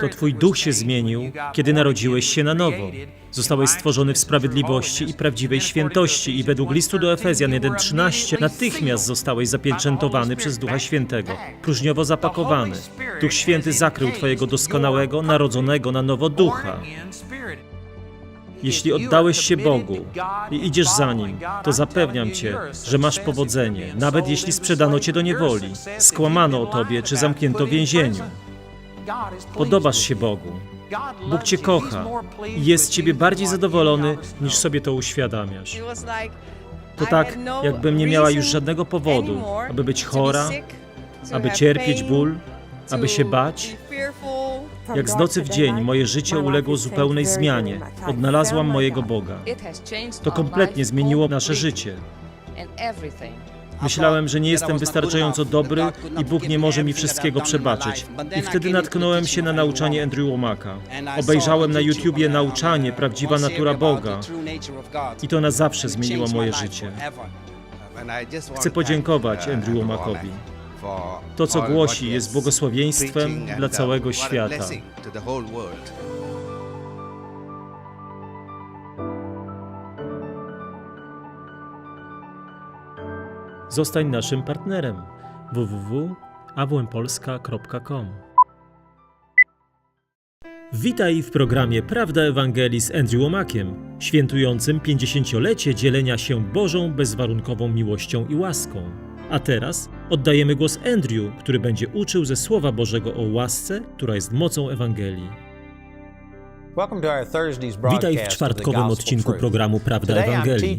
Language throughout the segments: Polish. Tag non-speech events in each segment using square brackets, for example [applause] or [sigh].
To Twój duch się zmienił, kiedy narodziłeś się na nowo. Zostałeś stworzony w sprawiedliwości i prawdziwej świętości. i według listu do Efezjan 1.13 natychmiast zostałeś zapieczętowany przez Ducha Świętego, próżniowo zapakowany. Duch Święty zakrył Twojego doskonałego, narodzonego na nowo ducha. Jeśli oddałeś się Bogu i idziesz za Nim, to zapewniam Cię, że masz powodzenie, nawet jeśli sprzedano Cię do niewoli, skłamano o Tobie czy zamknięto w więzieniu. Podobasz się Bogu. Bóg Cię kocha i jest z Ciebie bardziej zadowolony, niż sobie to uświadamiasz. To tak, jakbym nie miała już żadnego powodu, aby być chora, aby cierpieć ból, aby się bać. Jak z nocy w dzień moje życie uległo zupełnej zmianie. Odnalazłam mojego Boga. To kompletnie zmieniło nasze życie. Myślałem, że nie jestem wystarczająco dobry i Bóg nie może mi wszystkiego przebaczyć. I wtedy natknąłem się na nauczanie Andrew Womaka. Obejrzałem na YouTubie nauczanie Prawdziwa Natura Boga i to na zawsze zmieniło moje życie. Chcę podziękować Andrew Womakowi. To, co głosi, jest błogosławieństwem dla całego świata. Zostań naszym partnerem www.awmpolska.com Witaj w programie Prawda Ewangelii z Andrew Womakiem, świętującym 50-lecie dzielenia się Bożą bezwarunkową miłością i łaską. A teraz oddajemy głos Andrew, który będzie uczył ze Słowa Bożego o łasce, która jest mocą Ewangelii. Witaj w czwartkowym odcinku programu Prawda Ewangelii.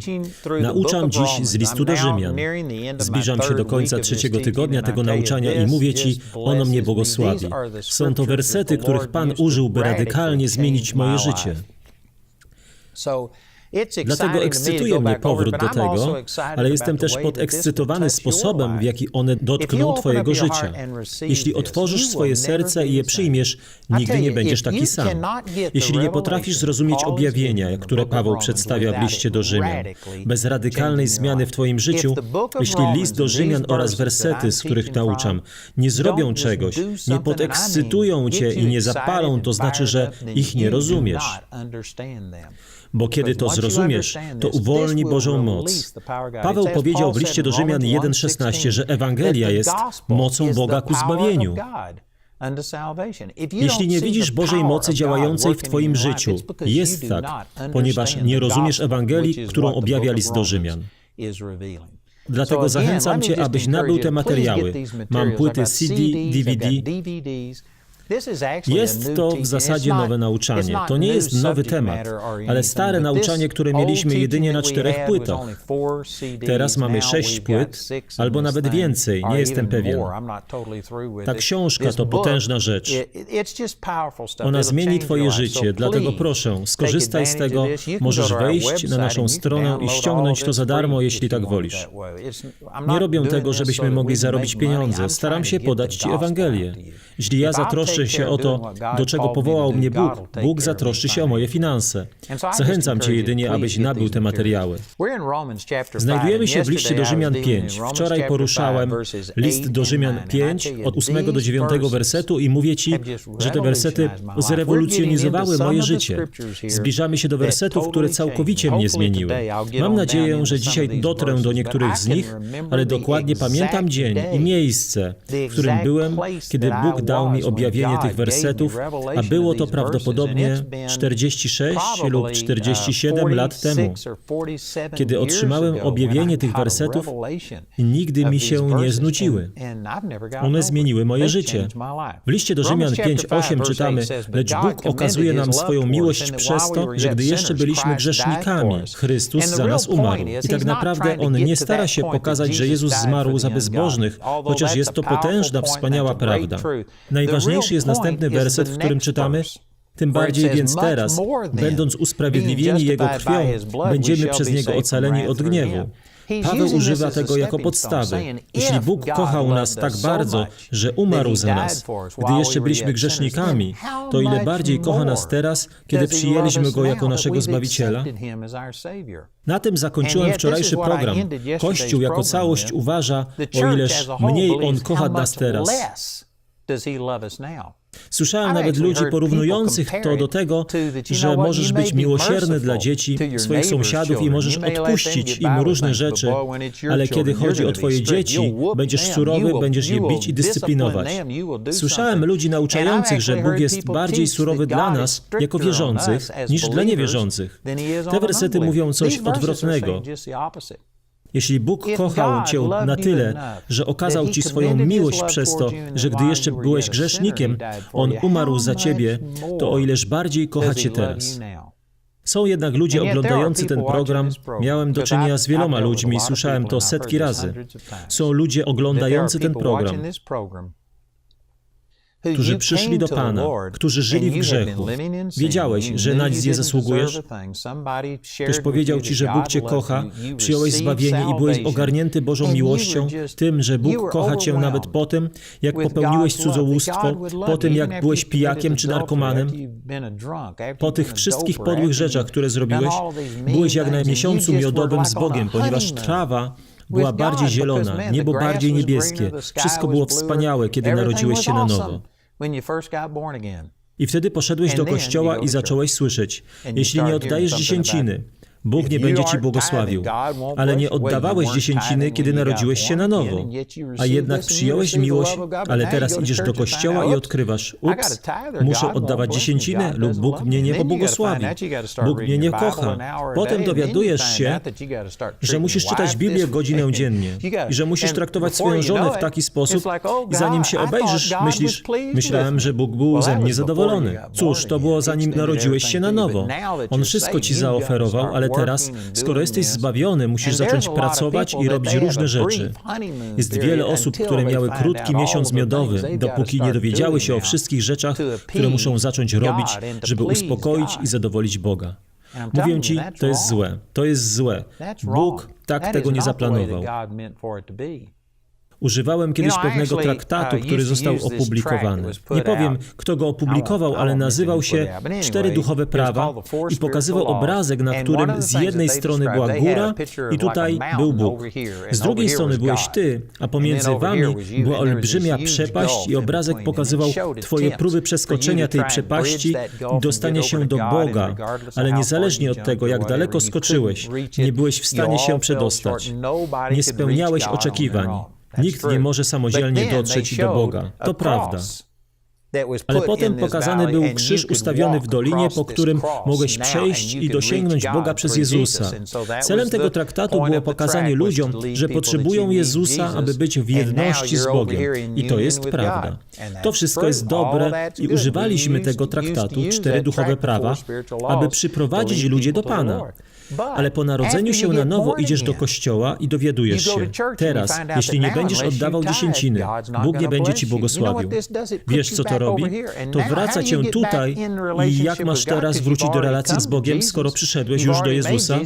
Nauczam dziś z listu do Rzymian. Zbliżam się do końca trzeciego tygodnia tego nauczania i mówię Ci, ono mnie błogosławi. Są to wersety, których Pan użył, by radykalnie zmienić moje życie. Dlatego ekscytuje mnie powrót do tego, ale jestem też podekscytowany sposobem, w jaki one dotkną Twojego życia. Jeśli otworzysz swoje serce i je przyjmiesz, nigdy nie będziesz taki sam. Jeśli nie potrafisz zrozumieć objawienia, które Paweł przedstawia w liście do Rzymian, bez radykalnej zmiany w Twoim życiu, jeśli list do Rzymian oraz wersety, z których nauczam, nie zrobią czegoś, nie podekscytują Cię i nie zapalą, to znaczy, że ich nie rozumiesz. Bo kiedy to zrozumiesz, to uwolni Bożą moc. Paweł powiedział w liście do Rzymian 1,16, że Ewangelia jest mocą Boga ku zbawieniu. Jeśli nie widzisz Bożej mocy działającej w Twoim życiu, jest tak, ponieważ nie rozumiesz Ewangelii, którą objawia list do Rzymian. Dlatego zachęcam Cię, abyś nabył te materiały. Mam płyty CD, DVD. Jest to w zasadzie nowe nauczanie. To nie jest nowy temat, ale stare nauczanie, które mieliśmy jedynie na czterech płytach. Teraz mamy sześć płyt, albo nawet więcej, nie jestem pewien. Ta książka to potężna rzecz. Ona zmieni Twoje życie, dlatego proszę, skorzystaj z tego. Możesz wejść na naszą stronę i ściągnąć to za darmo, jeśli tak wolisz. Nie robię tego, żebyśmy mogli zarobić pieniądze. Staram się podać Ci Ewangelię. Jeśli ja zatroszczę się o to, do czego powołał mnie Bóg, Bóg zatroszczy się o moje finanse. Zachęcam Cię jedynie, abyś nabył te materiały. Znajdujemy się w liście do Rzymian 5. Wczoraj poruszałem list do Rzymian 5 od 8 do 9 wersetu i mówię Ci, że te wersety zrewolucjonizowały moje życie. Zbliżamy się do wersetów, które całkowicie mnie zmieniły. Mam nadzieję, że dzisiaj dotrę do niektórych z nich, ale dokładnie pamiętam dzień i miejsce, w którym byłem, kiedy Bóg dał mi objawienie tych wersetów, a było to prawdopodobnie 46 lub 47 lat temu, kiedy otrzymałem objawienie tych wersetów nigdy mi się nie znudziły. One zmieniły moje życie. W liście do Rzymian 5:8 czytamy, lecz Bóg okazuje nam swoją miłość przez to, że gdy jeszcze byliśmy grzesznikami, Chrystus za nas umarł. I tak naprawdę On nie stara się pokazać, że Jezus zmarł za bezbożnych, chociaż jest to potężna, wspaniała prawda. Najważniejszy jest następny werset, w którym czytamy, tym bardziej więc teraz, będąc usprawiedliwieni Jego krwią, będziemy przez Niego ocaleni od gniewu. Paweł używa tego jako podstawy. Jeśli Bóg kochał nas tak bardzo, że umarł za nas, gdy jeszcze byliśmy grzesznikami, to ile bardziej kocha nas teraz, kiedy przyjęliśmy Go jako naszego Zbawiciela? Na tym zakończyłem wczorajszy program. Kościół jako całość uważa, o ileż mniej On kocha nas teraz. Słyszałem nawet ludzi porównujących to do tego, że możesz być miłosierny dla dzieci, swoich sąsiadów i możesz odpuścić im różne rzeczy, ale kiedy chodzi o twoje dzieci, będziesz surowy, będziesz je bić i dyscyplinować. Słyszałem ludzi nauczających, że Bóg jest bardziej surowy dla nas, jako wierzących, niż dla niewierzących. Te wersety mówią coś odwrotnego. Jeśli Bóg kochał Cię na tyle, że okazał Ci swoją miłość przez to, że gdy jeszcze byłeś grzesznikiem, On umarł za Ciebie, to o ileż bardziej kocha Cię teraz. Są jednak ludzie oglądający ten program. Miałem do czynienia z wieloma ludźmi słyszałem to setki razy. Są ludzie oglądający ten program, którzy przyszli do Pana, którzy żyli w grzechu. Wiedziałeś, że na nic nie zasługujesz? Ktoś powiedział Ci, że Bóg Cię kocha, przyjąłeś zbawienie i byłeś ogarnięty Bożą miłością, tym, że Bóg kocha Cię nawet po tym, jak popełniłeś cudzołóstwo, po tym, jak byłeś pijakiem czy narkomanem, po tych wszystkich podłych rzeczach, które zrobiłeś, byłeś jak na miesiącu miodowym z Bogiem, ponieważ trawa była bardziej zielona, niebo bardziej niebieskie. Wszystko było wspaniałe, kiedy narodziłeś się na nowo. I wtedy poszedłeś do kościoła i zacząłeś słyszeć: Jeśli nie oddajesz dziesięciny, Bóg nie będzie ci błogosławił. Ale nie oddawałeś dziesięciny, kiedy narodziłeś się na nowo. A jednak przyjąłeś miłość, ale teraz idziesz do kościoła i odkrywasz, ups, muszę oddawać dziesięciny lub Bóg mnie nie pobłogosławi. Bóg mnie nie kocha. Potem dowiadujesz się, że musisz czytać Biblię godzinę [laughs] dziennie i że musisz traktować swoją żonę w taki sposób i zanim się obejrzysz, myślisz, myślałem, że Bóg był ze mnie zadowolony. Cóż, to było zanim narodziłeś się na nowo. On wszystko ci zaoferował, ale teraz, skoro jesteś zbawiony, musisz zacząć pracować i robić różne rzeczy. Jest wiele osób, które miały krótki miesiąc miodowy, dopóki nie dowiedziały się o wszystkich rzeczach, które muszą zacząć robić, żeby uspokoić i zadowolić Boga. Mówię ci, to jest złe. To jest złe. Bóg tak tego nie zaplanował. Używałem kiedyś pewnego traktatu, który został opublikowany. Nie powiem, kto go opublikował, ale nazywał się Cztery duchowe prawa i pokazywał obrazek, na którym z jednej strony była góra i tutaj był Bóg. Z drugiej strony byłeś ty, a pomiędzy wami była olbrzymia przepaść i obrazek pokazywał twoje próby przeskoczenia tej przepaści i dostania się do Boga, ale niezależnie od tego, jak daleko skoczyłeś, nie byłeś w stanie się przedostać. Nie spełniałeś oczekiwań. Nikt nie może samodzielnie dotrzeć do Boga. To prawda. Ale potem pokazany był krzyż ustawiony w dolinie, po którym mogłeś przejść i dosięgnąć Boga przez Jezusa. Celem tego traktatu było pokazanie ludziom, że potrzebują Jezusa, aby być w jedności z Bogiem. I to jest prawda. To wszystko jest dobre i używaliśmy tego traktatu, cztery duchowe prawa, aby przyprowadzić ludzi do Pana. Ale po narodzeniu się na nowo idziesz do kościoła i dowiadujesz się. Teraz, jeśli nie będziesz oddawał dziesięciny, Bóg nie będzie ci błogosławił. Wiesz, co to robi? To wraca cię tutaj i jak masz teraz wrócić do relacji z Bogiem, skoro przyszedłeś już do Jezusa?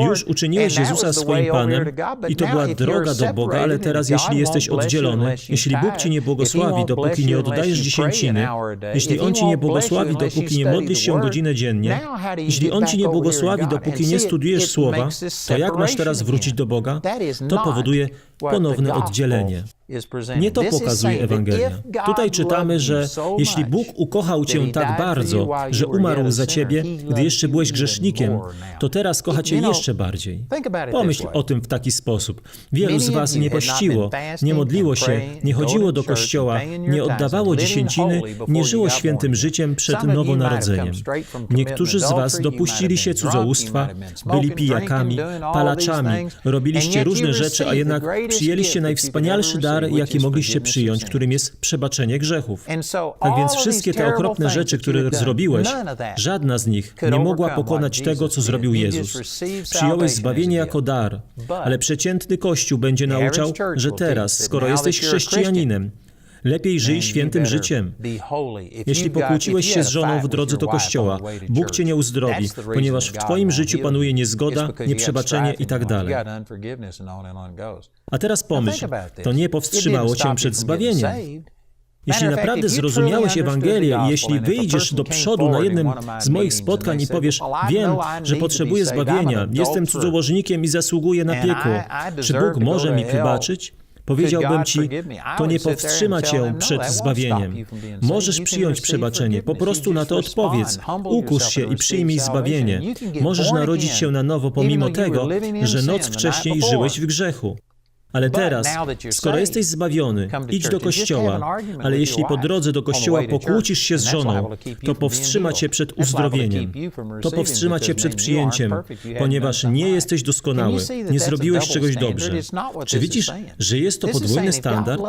Już uczyniłeś Jezusa swoim Panem i to była droga do Boga, ale teraz, jeśli jesteś oddzielony, jeśli Bóg ci nie błogosławi, dopóki nie oddajesz dziesięciny, jeśli On ci nie błogosławi, dopóki nie modlisz się godzinę dziennie, jeśli On ci nie błogosławi, dopóki nie studujesz słowa, to jak masz teraz wrócić do Boga? To powoduje ponowne oddzielenie. Nie to pokazuje Ewangelia. Tutaj czytamy, że jeśli Bóg ukochał cię tak bardzo, że umarł za ciebie, gdy jeszcze byłeś grzesznikiem, to teraz kocha cię jeszcze bardziej. Pomyśl o tym w taki sposób. Wielu z was nie pościło, nie modliło się, nie chodziło do kościoła, nie oddawało dziesięciny, nie żyło świętym życiem przed nowonarodzeniem. Niektórzy z was dopuścili się cudzołóstwa, byli pijakami, palaczami, robiliście różne rzeczy, a jednak przyjęliście najwspanialszy dar, jaki mogliście przyjąć, którym jest przebaczenie grzechów. Tak więc wszystkie te okropne rzeczy, które zrobiłeś, żadna z nich nie mogła pokonać tego, co zrobił Jezus. Przyjąłeś zbawienie jako dar, ale przeciętny Kościół będzie nauczał, że teraz, skoro jesteś chrześcijaninem, Lepiej żyj świętym życiem. Jeśli pokłóciłeś się z żoną w drodze do kościoła, Bóg cię nie uzdrowi, ponieważ w twoim życiu panuje niezgoda, nieprzebaczenie tak dalej. A teraz pomyśl, to nie powstrzymało cię przed zbawieniem. Jeśli naprawdę zrozumiałeś Ewangelię i jeśli wyjdziesz do przodu na jednym z moich spotkań i powiesz, wiem, że potrzebuję zbawienia, jestem cudzołożnikiem i zasługuję na piekło, czy Bóg może mi wybaczyć? Powiedziałbym ci, to nie powstrzyma cię przed zbawieniem. Możesz przyjąć przebaczenie, po prostu na to odpowiedz. Ukusz się i przyjmij zbawienie. Możesz narodzić się na nowo pomimo tego, że noc wcześniej żyłeś w grzechu. Ale teraz, skoro jesteś zbawiony, idź do kościoła, ale jeśli po drodze do kościoła pokłócisz się z żoną, to powstrzyma cię przed uzdrowieniem. To powstrzyma cię przed przyjęciem, ponieważ nie jesteś doskonały, nie zrobiłeś czegoś dobrze. Czy widzisz, że jest to podwójny standard?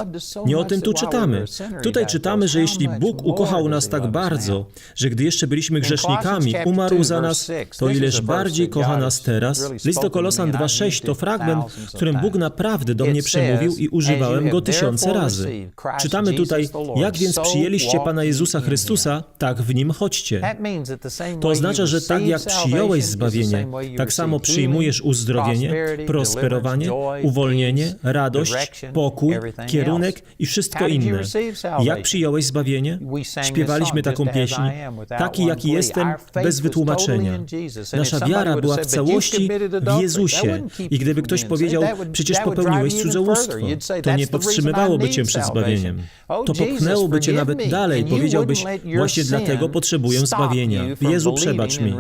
Nie o tym tu czytamy. Tutaj czytamy, że jeśli Bóg ukochał nas tak bardzo, że gdy jeszcze byliśmy grzesznikami, umarł za nas, to ileż bardziej kocha nas teraz. List do Kolosan 2,6 to fragment, w którym Bóg naprawdę do mnie przemówił i używałem go tysiące razy. Czytamy tutaj, jak więc przyjęliście Pana Jezusa Chrystusa, tak w Nim chodźcie. To oznacza, że tak jak przyjąłeś zbawienie, tak samo przyjmujesz uzdrowienie, prosperowanie, uwolnienie, radość, pokój, kierunek i wszystko inne. Jak przyjąłeś zbawienie? Śpiewaliśmy taką pieśń, taki jaki jestem, bez wytłumaczenia. Nasza wiara była w całości w Jezusie i gdyby ktoś powiedział, przecież popełniłeś cudzołóstwo, to nie powstrzymywałoby cię przed zbawieniem. To popchnęłoby cię nawet dalej. Powiedziałbyś, właśnie dlatego potrzebuję zbawienia. Jezu, przebacz mi.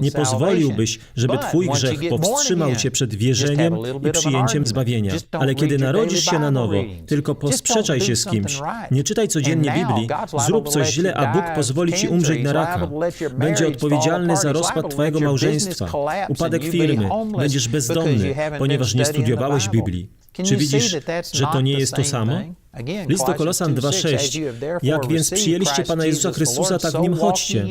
Nie pozwoliłbyś, żeby twój grzech powstrzymał cię przed wierzeniem i przyjęciem zbawienia. Ale kiedy narodzisz się na nowo, tylko posprzeczaj się z kimś. Nie czytaj codziennie Biblii, zrób coś źle, a Bóg pozwoli ci umrzeć na raka. Będzie odpowiedzialny za rozpad twojego małżeństwa, upadek firmy, będziesz bezdomny, ponieważ nie studiowałeś Biblii. Czy widzisz, że to nie jest to samo? List do Kolosan 2,6 Jak więc przyjęliście Pana Jezusa Chrystusa, tak w Nim chodźcie.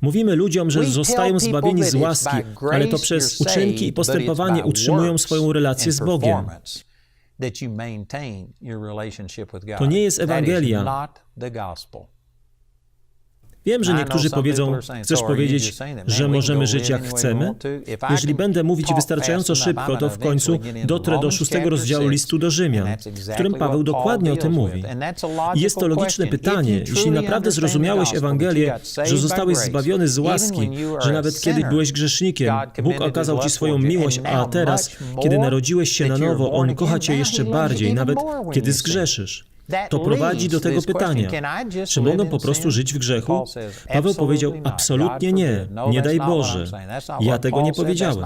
Mówimy ludziom, że zostają zbawieni z łaski, ale to przez uczynki i postępowanie utrzymują swoją relację z Bogiem. To nie jest Ewangelia. Wiem, że niektórzy powiedzą, chcesz powiedzieć, że możemy żyć jak chcemy? Jeśli będę mówić wystarczająco szybko, to w końcu dotrę do szóstego rozdziału listu do Rzymian, w którym Paweł dokładnie o tym mówi. I jest to logiczne pytanie, jeśli naprawdę zrozumiałeś Ewangelię, że zostałeś zbawiony z łaski, że nawet kiedy byłeś grzesznikiem, Bóg okazał Ci swoją miłość, a teraz, kiedy narodziłeś się na nowo, On kocha Cię jeszcze bardziej, nawet kiedy zgrzeszysz. To prowadzi do tego pytania, czy mogą po prostu żyć w grzechu? Paweł powiedział, absolutnie nie, nie daj Boże. Ja tego nie powiedziałem.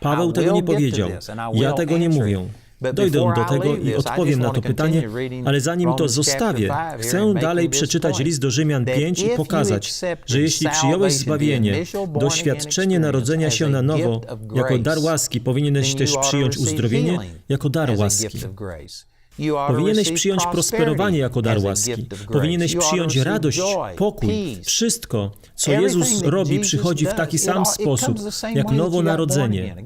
Paweł tego nie powiedział, ja tego nie mówię. Dojdę do tego i odpowiem na to pytanie, ale zanim to zostawię, chcę dalej przeczytać list do Rzymian 5 i pokazać, że jeśli przyjąłeś zbawienie, doświadczenie narodzenia się na nowo, jako dar łaski, powinieneś też przyjąć uzdrowienie jako dar łaski. Powinieneś przyjąć prosperowanie jako dar łaski. Powinieneś przyjąć radość, pokój. Wszystko, co Jezus robi, przychodzi w taki sam sposób, jak nowonarodzenie.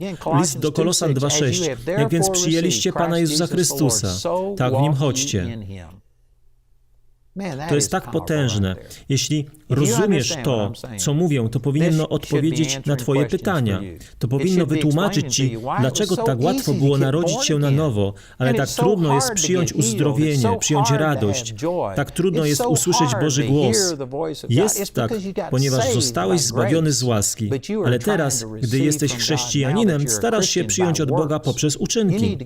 List do Kolosan 2,6. Jak więc przyjęliście Pana Jezusa Chrystusa, tak w Nim chodźcie. To jest tak potężne. Jeśli rozumiesz to, co mówię, to powinno odpowiedzieć na Twoje pytania. To powinno wytłumaczyć Ci, dlaczego tak łatwo było narodzić się na nowo, ale tak trudno jest przyjąć uzdrowienie, przyjąć radość. Tak trudno jest usłyszeć Boży głos. Jest tak, ponieważ zostałeś zbawiony z łaski, ale teraz, gdy jesteś chrześcijaninem, starasz się przyjąć od Boga poprzez uczynki.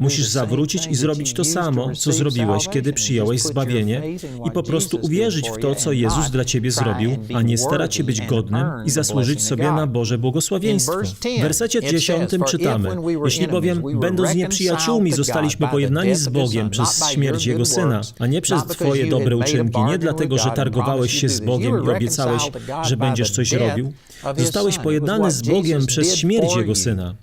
Musisz zawrócić i zrobić to samo, co zrobiłeś, kiedy przyjąłeś zbawienie i po prostu uwierzyć w to, co Jezus dla Ciebie zrobił, a nie starać się być godnym i zasłużyć sobie na Boże błogosławieństwo. W wersecie 10 czytamy, jeśli bowiem, będąc nieprzyjaciółmi, zostaliśmy pojednani z Bogiem przez śmierć Jego Syna, a nie przez Twoje dobre uczynki, nie dlatego, że targowałeś się z Bogiem i obiecałeś, że będziesz coś robił, zostałeś pojednany z Bogiem przez śmierć Jego Syna.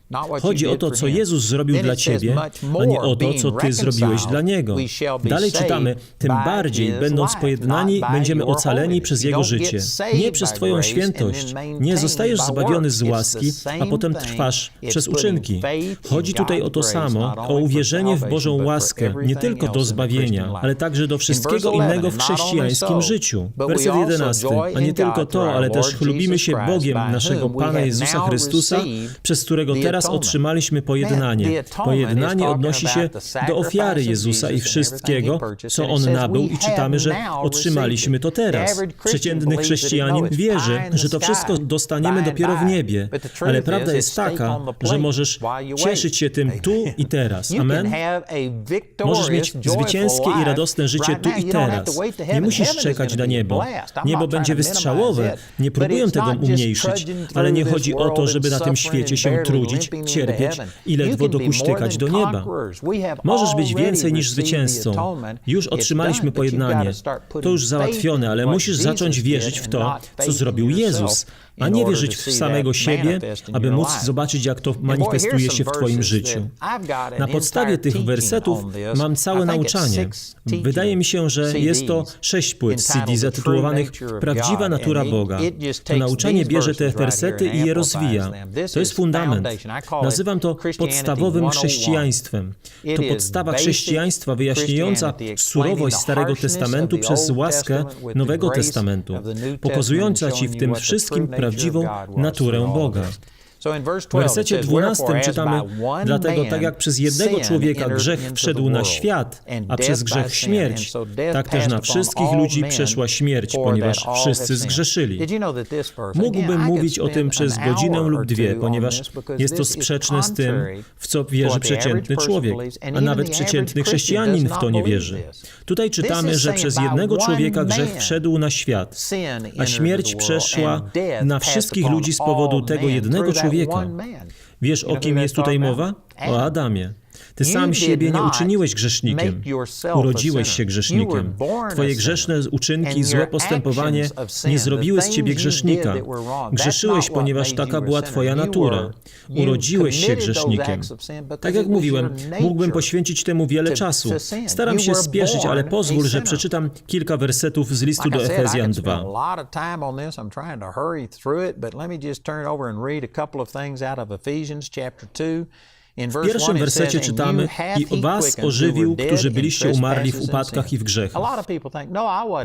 Chodzi o to, co Jezus zrobił dla Ciebie, a nie o to, co Ty zrobiłeś dla Niego. Dalej czytamy, tym bardziej, będąc pojednani, będziemy ocaleni przez Jego życie. Nie przez Twoją świętość. Nie zostajesz zbawiony z łaski, a potem trwasz przez uczynki. Chodzi tutaj o to samo, o uwierzenie w Bożą łaskę, nie tylko do zbawienia, ale także do wszystkiego innego w chrześcijańskim życiu. Werset 11. A nie tylko to, ale też chlubimy się Bogiem naszego Pana Jezusa Chrystusa, przez którego teraz otrzymaliśmy pojednanie. Pojednanie odnosi się do ofiary Jezusa i wszystkiego, co On nabył i czytamy że otrzymaliśmy to teraz. Przeciętny chrześcijanin wierzy, że to wszystko dostaniemy dopiero w niebie. Ale prawda jest taka, że możesz cieszyć się tym tu i teraz. Amen? Możesz mieć zwycięskie i radosne życie tu i teraz. Nie musisz czekać na niebo. Niebo będzie wystrzałowe. Nie próbuję tego umniejszyć, ale nie chodzi o to, żeby na tym świecie się trudzić, cierpieć i ledwo dokuśtykać do nieba. Możesz być więcej niż zwycięzcą. Już otrzymaliśmy pojednanie. To już załatwione, ale musisz zacząć wierzyć w to, co zrobił Jezus, a nie wierzyć w samego siebie, aby móc zobaczyć, jak to manifestuje się w Twoim życiu. Na podstawie tych wersetów mam całe nauczanie. Wydaje mi się, że jest to sześć płyt CD zatytułowanych Prawdziwa natura Boga. To nauczanie bierze te wersety i je rozwija. To jest fundament. Nazywam to podstawowym chrześcijaństwem. To podstawa chrześcijaństwa wyjaśniająca surowość Starego Testamentu przez łaskę Nowego Testamentu, pokazująca Ci w tym wszystkim prawdziwą naturę Boga. W wersecie 12 czytamy, dlatego tak jak przez jednego człowieka grzech wszedł na świat, a przez grzech śmierć, tak też na wszystkich ludzi przeszła śmierć, ponieważ wszyscy zgrzeszyli. Mógłbym mówić o tym przez godzinę lub dwie, ponieważ jest to sprzeczne z tym, w co wierzy przeciętny człowiek, a nawet przeciętny chrześcijanin w to nie wierzy. Tutaj czytamy, że przez jednego człowieka grzech wszedł na świat, a śmierć przeszła na wszystkich ludzi z powodu tego jednego człowieka. Wiesz, o kim jest tutaj mowa? O Adamie. Ty sam siebie nie uczyniłeś grzesznikiem. Urodziłeś się grzesznikiem. Twoje grzeszne uczynki i złe postępowanie nie zrobiły z ciebie grzesznika. Grzeszyłeś, ponieważ taka była twoja natura. Urodziłeś się grzesznikiem. Tak jak mówiłem, mógłbym poświęcić temu wiele czasu. Staram się spieszyć, ale pozwól, że przeczytam kilka wersetów z listu do Efezjan 2. W pierwszym wersecie czytamy i was ożywił, którzy byliście umarli w upadkach i w grzechach.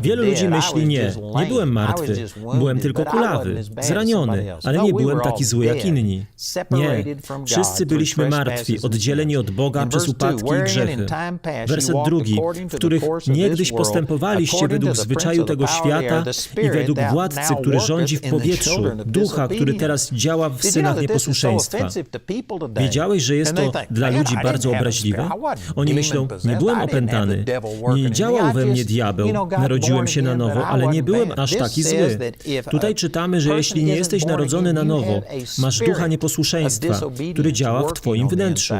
Wielu ludzi myśli nie, nie byłem martwy, byłem tylko kulawy, zraniony, ale nie byłem taki zły jak inni. Nie, wszyscy byliśmy martwi, oddzieleni od Boga przez upadki i grzechy. Werset drugi, w których niegdyś postępowaliście według zwyczaju tego świata i według władcy, który rządzi w powietrzu, ducha, który teraz działa w synach nieposłuszeństwa. Wiedziałeś, że jest to dla ludzi bardzo obraźliwe? Oni myślą, nie byłem opętany, nie działał we mnie diabeł, narodziłem się na nowo, ale nie byłem aż taki zły. Tutaj czytamy, że jeśli nie jesteś narodzony na nowo, masz ducha nieposłuszeństwa, który działa w twoim wnętrzu.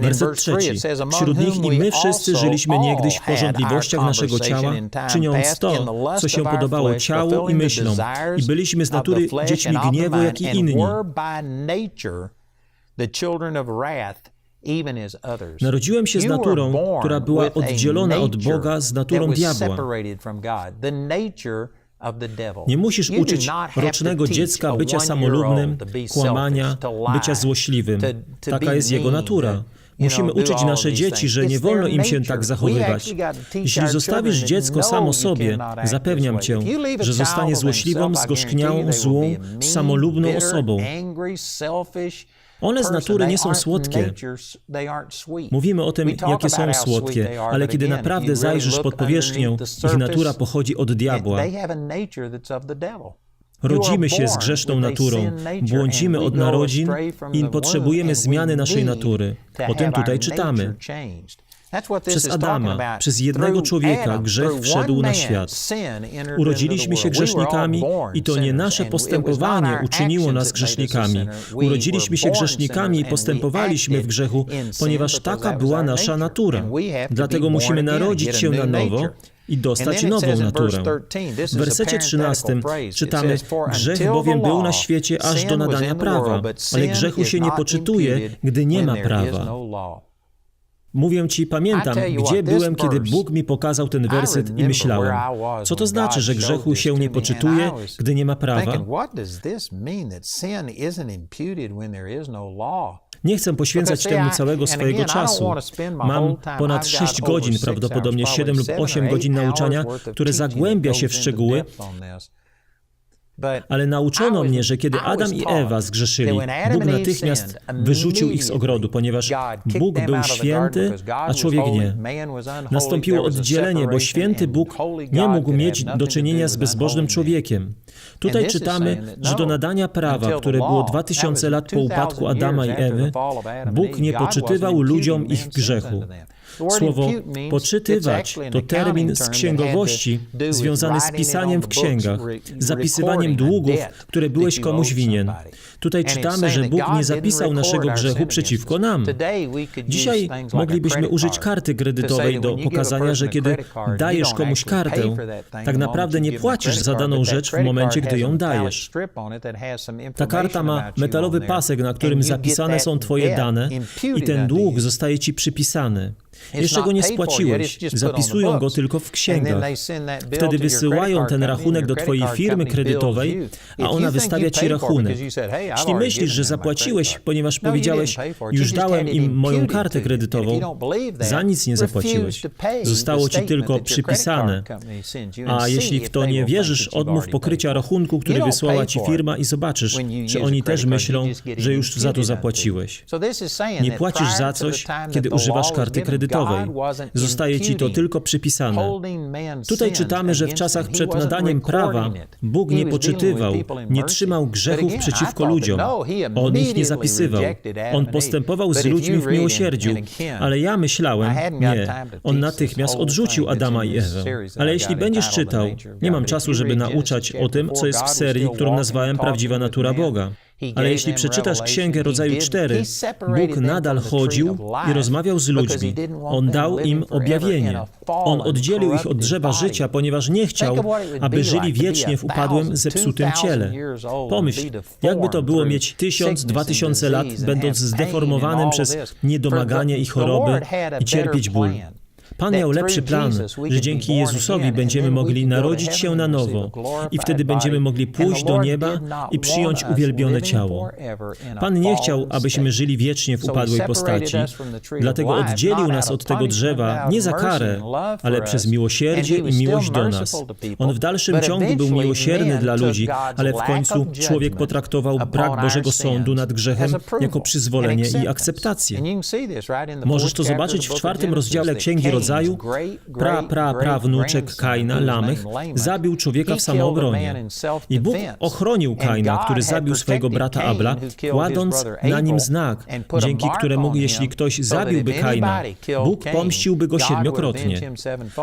Werset trzeci. Wśród nich i my wszyscy żyliśmy niegdyś w porządliwościach naszego ciała, czyniąc to, co się podobało ciału i myślom, i byliśmy z natury dziećmi gniewu, jak i inni. Narodziłem się z naturą, która była oddzielona od Boga z naturą diabła. Nie musisz uczyć rocznego dziecka bycia samolubnym, kłamania, bycia złośliwym. Taka jest jego natura. Musimy uczyć nasze dzieci, że nie wolno im się tak zachowywać. Jeśli zostawisz dziecko samo sobie, zapewniam cię, że zostanie złośliwą, zgorzkniałą, złą, samolubną osobą. One z natury nie są słodkie. Mówimy o tym, jakie są słodkie, ale kiedy naprawdę zajrzysz pod powierzchnię, ich natura pochodzi od diabła. Rodzimy się z grzeszną naturą, błądzimy od narodzin i potrzebujemy zmiany naszej natury. O tym tutaj czytamy. Przez Adama, przez jednego człowieka grzech wszedł na świat. Urodziliśmy się grzesznikami i to nie nasze postępowanie uczyniło nas grzesznikami. Urodziliśmy się grzesznikami i postępowaliśmy w grzechu, ponieważ taka była nasza natura. Dlatego musimy narodzić się na nowo i dostać nową naturę. W wersecie 13 czytamy, grzech bowiem był na świecie aż do nadania prawa, ale grzechu się nie poczytuje, gdy nie ma prawa. Mówię ci, pamiętam, gdzie byłem, kiedy Bóg mi pokazał ten werset i myślałem, co to znaczy, że grzechu się nie poczytuje, gdy nie ma prawa? Nie chcę poświęcać temu całego swojego czasu. Mam ponad 6 godzin, prawdopodobnie 7 lub 8 godzin nauczania, które zagłębia się w szczegóły Ale nauczono mnie, że kiedy Adam i Ewa zgrzeszyli, Bóg natychmiast wyrzucił ich z ogrodu, ponieważ Bóg był święty, a człowiek nie. Nastąpiło oddzielenie, bo święty Bóg nie mógł mieć do czynienia z bezbożnym człowiekiem. Tutaj czytamy, że do nadania prawa, które było 2000 lat po upadku Adama i Ewy, Bóg nie poczytywał ludziom ich grzechu. Słowo poczytywać to termin z księgowości związany z pisaniem w księgach, zapisywaniem długów, które byłeś komuś winien. Tutaj czytamy, że Bóg nie zapisał naszego grzechu przeciwko nam. Dzisiaj moglibyśmy użyć karty kredytowej do pokazania, że kiedy dajesz komuś kartę, tak naprawdę nie płacisz za daną rzecz w momencie, gdy ją dajesz. Ta karta ma metalowy pasek, na którym zapisane są Twoje dane i ten dług zostaje Ci przypisany. Jeszcze go nie spłaciłeś, zapisują go tylko w księgach. Wtedy wysyłają ten rachunek do Twojej firmy kredytowej, a ona wystawia Ci rachunek. Jeśli myślisz, że zapłaciłeś, ponieważ powiedziałeś, już dałem im moją kartę kredytową, za nic nie zapłaciłeś. Zostało Ci tylko przypisane. A jeśli w to nie wierzysz, odmów pokrycia rachunku, który wysłała Ci firma i zobaczysz, czy oni też myślą, że już za to zapłaciłeś. Nie płacisz za coś, kiedy używasz karty kredytowej. Zostaje ci to tylko przypisane. Tutaj czytamy, że w czasach przed nadaniem prawa Bóg nie poczytywał, nie trzymał grzechów przeciwko ludziom. On ich nie zapisywał. On postępował z ludźmi w miłosierdziu. Ale ja myślałem, nie. On natychmiast odrzucił Adama i Ewę. Ale jeśli będziesz czytał, nie mam czasu, żeby nauczać o tym, co jest w serii, którą nazwałem Prawdziwa Natura Boga. Ale jeśli przeczytasz Księgę Rodzaju 4, Bóg nadal chodził i rozmawiał z ludźmi. On dał im objawienie. On oddzielił ich od drzewa życia, ponieważ nie chciał, aby żyli wiecznie w upadłym, zepsutym ciele. Pomyśl, jakby to było mieć tysiąc, dwa tysiące lat, będąc zdeformowanym przez niedomaganie i choroby i cierpieć ból. Pan miał lepszy plan, że dzięki Jezusowi będziemy mogli narodzić się na nowo i wtedy będziemy mogli pójść do nieba i przyjąć uwielbione ciało. Pan nie chciał, abyśmy żyli wiecznie w upadłej postaci, dlatego oddzielił nas od tego drzewa nie za karę, ale przez miłosierdzie i miłość do nas. On w dalszym ciągu był miłosierny dla ludzi, ale w końcu człowiek potraktował brak Bożego sądu nad grzechem jako przyzwolenie i akceptację. Możesz to zobaczyć w czwartym rozdziale Księgi Rodzaju. Pra, pra, pra wnuczek Kaina, Lamech, zabił człowieka w samoobronie. I Bóg ochronił Kaina, który zabił swojego brata Abla, kładąc na nim znak, dzięki któremu, jeśli ktoś zabiłby Kaina, Bóg pomściłby go siedmiokrotnie.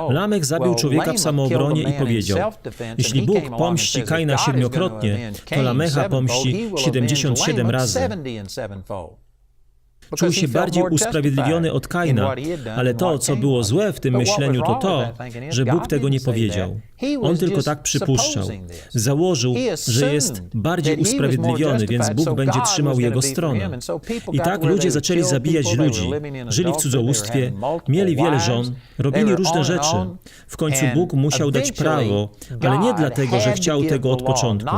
Lamech zabił człowieka w samoobronie i powiedział, jeśli Bóg pomści Kaina siedmiokrotnie, to Lamecha pomści 77 razy. Czuł się bardziej usprawiedliwiony od Kaina, ale to, co było złe w tym myśleniu, to to, że Bóg tego nie powiedział. On tylko tak przypuszczał. Założył, że jest bardziej usprawiedliwiony, więc Bóg będzie trzymał jego stronę. I tak ludzie zaczęli zabijać ludzi, żyli w cudzołóstwie, mieli wiele żon, robili różne rzeczy. W końcu Bóg musiał dać prawo, ale nie dlatego, że chciał tego od początku.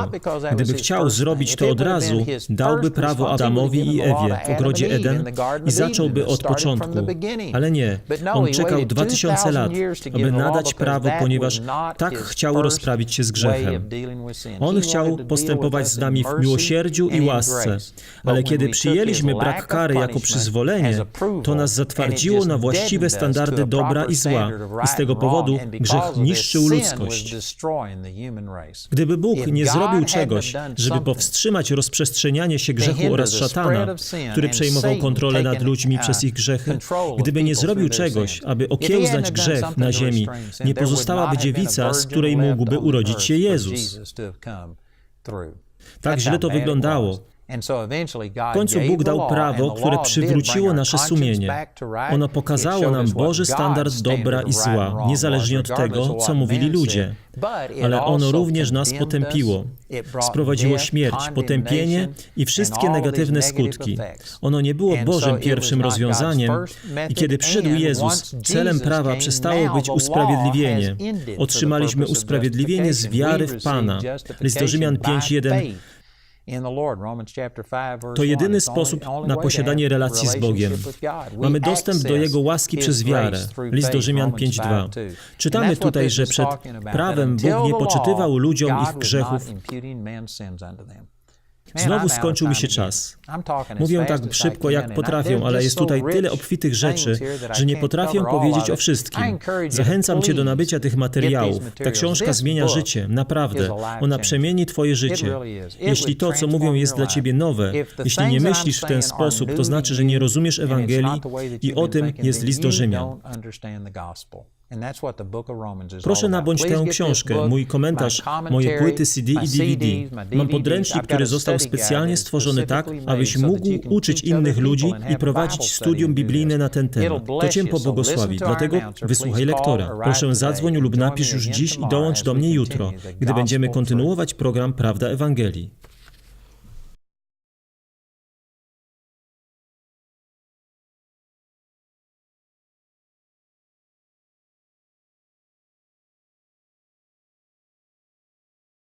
Gdyby chciał zrobić to od razu, dałby prawo Adamowi i Ewie. w ogrodzie Eden i zacząłby od początku. Ale nie, on czekał dwa tysiące lat, aby nadać prawo, ponieważ tak chciał rozprawić się z grzechem. On chciał postępować z nami w miłosierdziu i łasce, ale kiedy przyjęliśmy brak kary jako przyzwolenie, to nas zatwardziło na właściwe standardy dobra i zła i z tego powodu grzech niszczył ludzkość. Gdyby Bóg nie zrobił czegoś, żeby powstrzymać rozprzestrzenianie się grzechu oraz szatana, który przejmował kontrolę nad ludźmi przez ich grzechy, gdyby nie zrobił czegoś, aby okiełznać grzech na ziemi, nie pozostałaby dziewica, z której mógłby urodzić się Jezus. Tak źle to wyglądało. W końcu Bóg dał prawo, które przywróciło nasze sumienie. Ono pokazało nam Boży standard dobra i zła, niezależnie od tego, co mówili ludzie. Ale ono również nas potępiło. Sprowadziło śmierć, potępienie i wszystkie negatywne skutki. Ono nie było Bożym pierwszym rozwiązaniem i kiedy przyszedł Jezus, celem prawa przestało być usprawiedliwienie. Otrzymaliśmy usprawiedliwienie z wiary w Pana. List do Rzymian 5.1 To jedyny sposób na posiadanie relacji z Bogiem. Mamy dostęp do Jego łaski przez wiarę. List do Rzymian 5:2. Czytamy tutaj, że przed prawem Bóg nie poczytywał ludziom ich grzechów. Znowu skończył mi się czas. Mówię tak szybko, jak potrafię, ale jest tutaj tyle obfitych rzeczy, że nie potrafię powiedzieć o wszystkim. Zachęcam Cię do nabycia tych materiałów. Ta książka zmienia życie, naprawdę. Ona przemieni Twoje życie. Jeśli to, co mówię, jest dla Ciebie nowe, jeśli nie myślisz w ten sposób, to znaczy, że nie rozumiesz Ewangelii i o tym jest list do Rzymian. Proszę nabądź tę książkę, mój komentarz, moje płyty CD i DVD. Mam podręcznik, który został specjalnie stworzony tak, abyś mógł uczyć innych ludzi i prowadzić studium biblijne na ten temat. To Cię pobłogosławi, dlatego wysłuchaj lektora. Proszę zadzwoń lub napisz już dziś i dołącz do mnie jutro, gdy będziemy kontynuować program Prawda Ewangelii.